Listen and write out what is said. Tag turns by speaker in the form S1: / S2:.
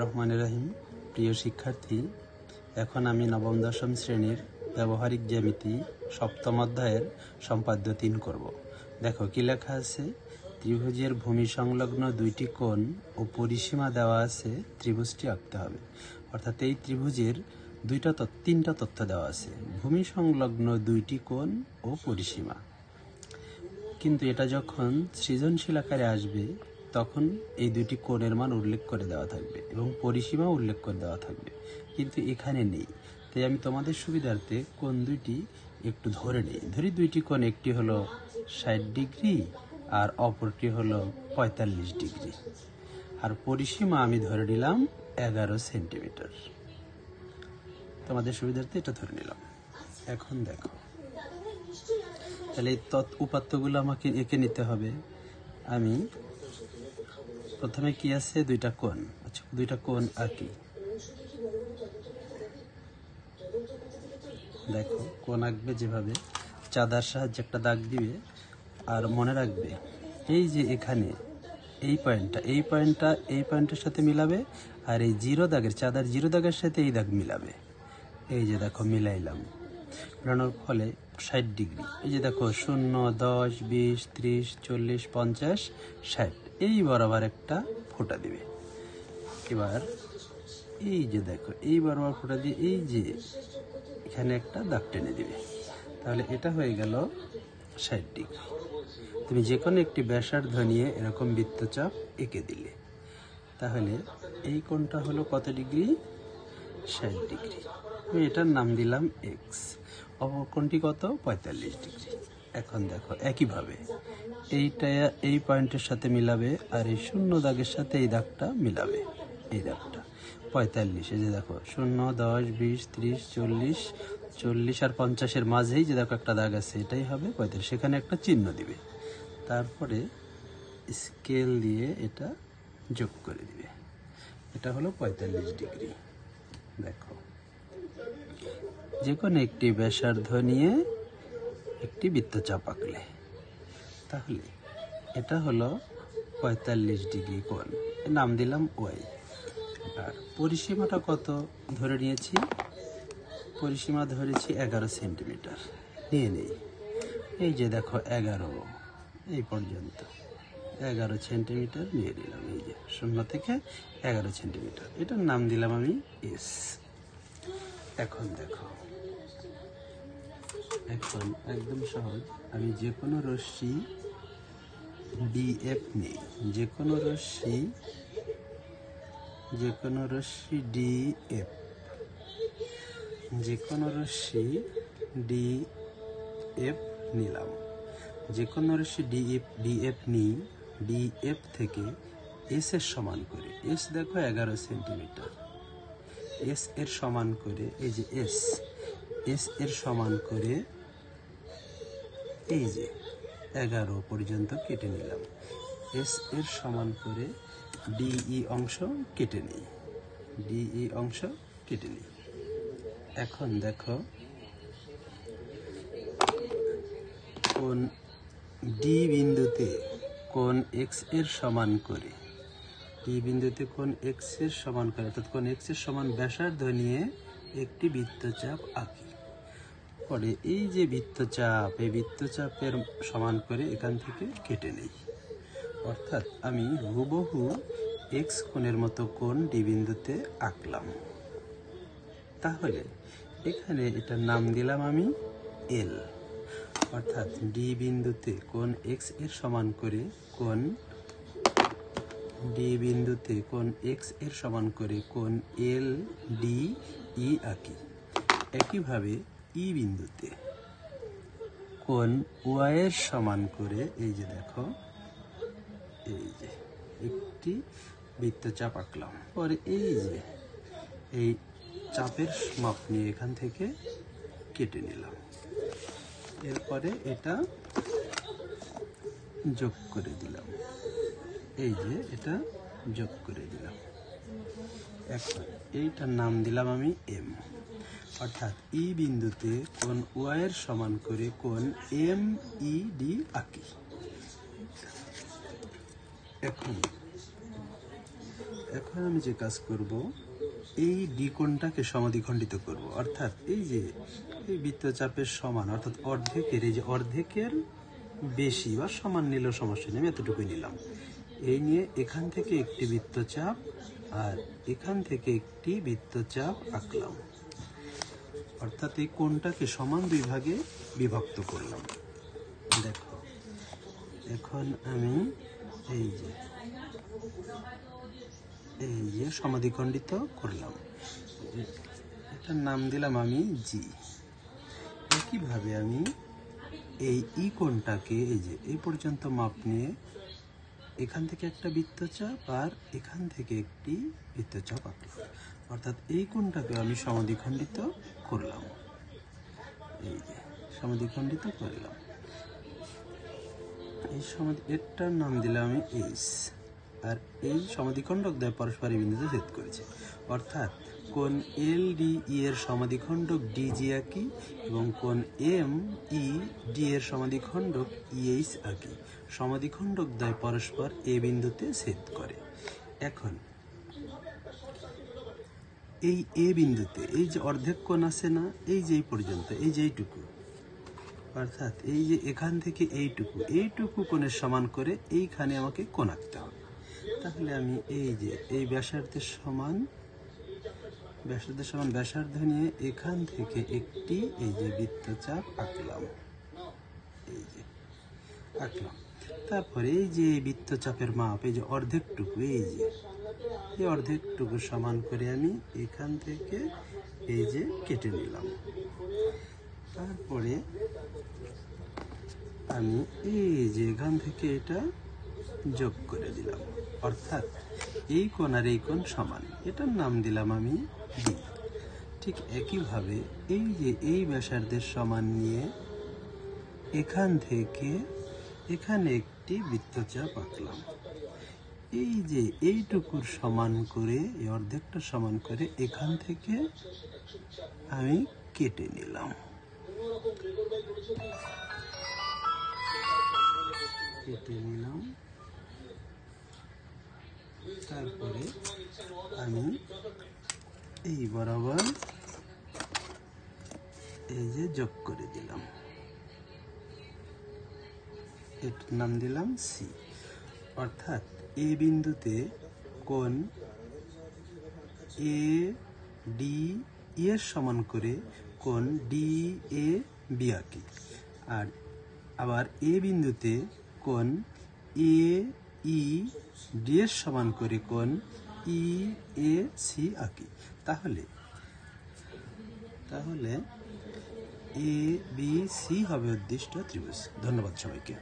S1: রহমান রাহিম, প্রিয় শিক্ষার্থী, এখন আমি নবম, দশম শ্রেণির ব্যবহারিক জ্যামিতি সপ্তম অধ্যায়ের সম্পাদ্য তিন করব। দেখো কি লেখা আছে? ত্রিভুজের ভূমি সংলগ্ন দুইটি কোণ ও পরিসীমা দেওয়া আছে, ত্রিভুজটি আঁকতে হবে। অর্থাৎ এই ত্রিভুজের দুইটা তিনটা তথ্য দেওয়া আছে, ভূমি সংলগ্ন দুইটি কোণ ও পরিসীমা। কিন্তু এটা যখন সৃজনশীল আকারে আসবে তখন এই দুটি কোণের মান উল্লেখ করে দেওয়া থাকবে এবং পরিসীমা উল্লেখ করে দেওয়া থাকবে। কিন্তু এখানে নেই। তাই আমি তোমাদের সুবিধার্থে কোন দুইটি একটু ধরে নিই। ধরি দুইটি কোণ, একটি হলো ষাট ডিগ্রি আর অপরটি হলো পঁয়তাল্লিশ ডিগ্রি। আর পরিসীমা আমি ধরে নিলাম এগারো সেন্টিমিটার। তোমাদের সুবিধার্থে এটা ধরে নিলাম। এখন দেখো। তাহলে এই তৎ উপাত্তগুলো আমাকে এঁকে নিতে হবে। আমি প্রথমে কি আছে? দুইটা কোণ। আচ্ছা দুইটা কোণ আঁকি দেখো, কোণ আঁকবে যেভাবে, চাঁদার সাহায্যে একটা দাগ দিবে, আর মনে রাখবে, এই যে এখানে, এই পয়েন্টটা এই পয়েন্টটা, এই পয়েন্টের সাথে মিলাবে, আর এই জিরো দাগের, চাঁদার জিরো দাগের সাথে এই দাগ মিলাবে। এই যে দেখো, মিলাইলাম। মিলানোর ফলে ষাট ডিগ্রি। এই যে দেখো, শূন্য, দশ, বিশ, ত্রিশ, চল্লিশ, পঞ্চাশ, ষাট। এই বরাবর একটা ফোঁটা দিবে। এবার এই যে দেখো, এই বরাবর ফোঁটা দিয়ে এই যে এখানে একটা দাগ টেনে দিবে। তাহলে এটা হয়ে গেল ষাট ডিগ্রি। তুমি যে কোনো একটি ব্যাসার্ধ নিয়ে এরকম বৃত্তচাপ এঁকে দিলে। তাহলে এই কোণটা হলো কত ডিগ্রি? ষাট ডিগ্রি। আমি এটার নাম দিলাম এক্স। অপর কোণটি কত? পঁয়তাল্লিশ ডিগ্রি। এখন দেখো, একইভাবে। এইটা, এই পয়েন্টের সাথে মিলাবে আর এই শূন্য দাগের সাথে এই দাগটা মিলাবে। এই দাগটা। পঁয়তাল্লিশ, এই যে দেখো, শূন্য, দশ, বিশ, ত্রিশ, চল্লিশ চল্লিশ আর পঞ্চাশের মাঝেই যে দেখো একটা দাগ আছে, এটাই হবে পঁয়তাল্লিশ। সেখানে একটা চিহ্ন দিবে। তারপরে স্কেল দিয়ে এটা যোগ করে দিবে। এটা হলো পঁয়তাল্লিশ ডিগ্রি। দেখো যে কোনো একটি ব্যাসার্ধ নিয়ে একটি বৃত্তচাপ আঁকলে। তাহলে, এটা হলো পঁয়তাল্লিশ ডিগ্রি কোণ। নাম দিলাম ওয়াই। আর পরিসীমাটা কত? ধরে নিয়েছি, পরিসীমা ধরেছি এগারো সেন্টিমিটার। নিয়ে নেই। এই যে দেখো এগারো, এই পর্যন্ত। এগারো সেন্টিমিটার নিয়ে নিলাম, এই যে শূন্য থেকে এগারো সেন্টিমিটার। এটার নাম দিলাম আমি এস। এখন দেখো এখন একদম সহজ। আমি যে কোনো রশ্মি ডিএফ নেই। যে কোনো রশ্মি, যে কোনো রশ্মি ডিএফ যে কোনো রশ্মি ডিএফ নিলাম। যে কোনো রশ্মি ডিএফ ডিএফ নিই। ডিএফ থেকে এস এর সমান করে। এস দেখো এগারো সেন্টিমিটার। এস এর সমান করে, এই যে এস এস এর সমান করে এই যে এগারো পর্যন্ত কেটে নিলাম। এস এর সমান করে ডিই অংশ কেটে নিই। ডিই অংশ কেটে নিই। এখন দেখো কোন ডি বিন্দুতে কোন এক্সের সমান করে। ডি বিন্দুতে কোন এক্সের সমান করে, অর্থাৎ কোন এক্সের সমান ব্যাসার্ধ নিয়ে একটি বৃত্তচাপ আঁকি। পরে এই যে বৃত্তচাপ, এই বৃত্তচাপের সমান করে এখান থেকে কেটে নেই। অর্থাৎ আমি হুবহু এক্স কোণের মতো কোণ ডি বিন্দুতে আঁকলাম। তাহলে এখানে এটার নাম দিলাম আমি এল অর্থাৎ ডি বিন্দুতে কোন এক্সের সমান করে কোন ডি বিন্দুতে কোন এক্সের সমান করে কোন এল ডি ই আঁকি। একইভাবে ই বিন্দুতে? কোন ওয়াই এর সমান করে, এই যে দেখো, এই যে একটি বৃত্তচাপ আঁকলাম। পরে এই যে, এই চাপের মাপ নিয়ে এখান থেকে কেটে নিলাম। এরপরে এটা যোগ করে দিলাম। এই যে এটা যোগ করে দিলাম। এখন এইটার নাম দিলাম আমি এম অর্থাৎ ই বিন্দুতে কোন ওয়াইয়ের সমান করে কোন এম ই ডি আঁকি। এখন এখন আমি যে কাজ করব, এই দ্বিকোণটাকে সমাধিখণ্ডিত করব। অর্থাৎ এই যে, এই বৃত্তচাপের সমান, অর্থাৎ অর্ধেকের, এই যে অর্ধেকের বেশি বা সমান নিলেও সমস্যা নেই আমি এতটুকুই নিলাম। এই নিয়ে এখান থেকে একটি বৃত্তচাপ আর এখান থেকে একটি বৃত্তচাপ আঁকলাম। অর্থাৎ এই কোণটাকে সমান দুই ভাগে বিভক্ত করলাম। দেখো, এখন আমি এই যে এই যে সমাধিখণ্ডিত করলাম। এটার নাম দিলাম আমি জি একইভাবে আমি এই ই কোণটাকে এই যে, এই পর্যন্ত মাপ নিয়ে এখান থেকে একটা বৃত্তচাপ আর এখান থেকে একটি বৃত্তচাপ আঁকলাম। অর্থাৎ এই কোণটাকে আমি সমাধিখণ্ডিত করলাম। এই যে, সমাধিখণ্ডিত করলাম। এই সমাধি এটার নাম দিলাম আমি এইচ। আর এই সমাধিখণ্ডক দ্বয় পারস্পরিক বিন্দুতে ছেদ করেছে। অর্থাৎ কোন এল ডি ই এর সমাধিখণ্ডক ডি জি আঁকি এবং কোন এম ই ডি এর সমাধিখণ্ডক ইএইচ আঁকি সমাধিখণ্ডক দ্বয় পরস্পর এ বিন্দুতে ছেদ করে। এখন এই, এ বিন্দুতে, এই যে অর্ধেক কোণ আছে না, এই যে এই পর্যন্ত, এই যে এইটুকু অর্থাৎ এই যে এখান থেকে এইটুকু এইটুকু কোণের সমান করে এইখানে আমাকে কোণ আঁকতে হবে। তাহলে আমি এই যে, এই ব্যাসার্ধের সমান ব্যাসার্ধের সমান ব্যাসার্ধ নিয়ে এখান থেকে একটি এই যে বৃত্তচাপ আঁকলাম। এই যে, আঁকলাম। তারপরে এই যে বৃত্তচাপের মাপ, এই যে অর্ধেকটুকু, এই যে এই অর্ধেকটুকু সমান করে আমি এখান থেকে এই যে কেটে নিলাম। তারপরে আমি এই যে এখান থেকে এটা যোগ করে দিলাম। অর্থাৎ এই কোণ আর এই কোণ সমান। এটার নাম দিলাম আমি ডি ঠিক একইভাবে এই যে এই ব্যাসার্ধের সমান নিয়ে এখান থেকে এখানে একটি বৃত্তচাপ আঁকলাম। এই যে এইটুকুর সমান করে, এই অর্ধেকটা সমান করে এখান থেকে আমি কেটে নিলাম। কেটে নিলাম। তারপরে আমি এই বরাবর এই যে যোগ করে দিলাম। এটার নাম দিলাম সি অর্থাৎ এ বিন্দুতে কোন এ ডি এর সমান করে কোন ডি এ বি আঁকি। আর আবার এ বিন্দুতে কোন এ ই ডি এর সমান করে কোন ই এ সি আঁকি। তাহলে তাহলে এ বি সি হবে উদ্দিষ্ট ত্রিভুজ। ধন্যবাদ সবাইকে।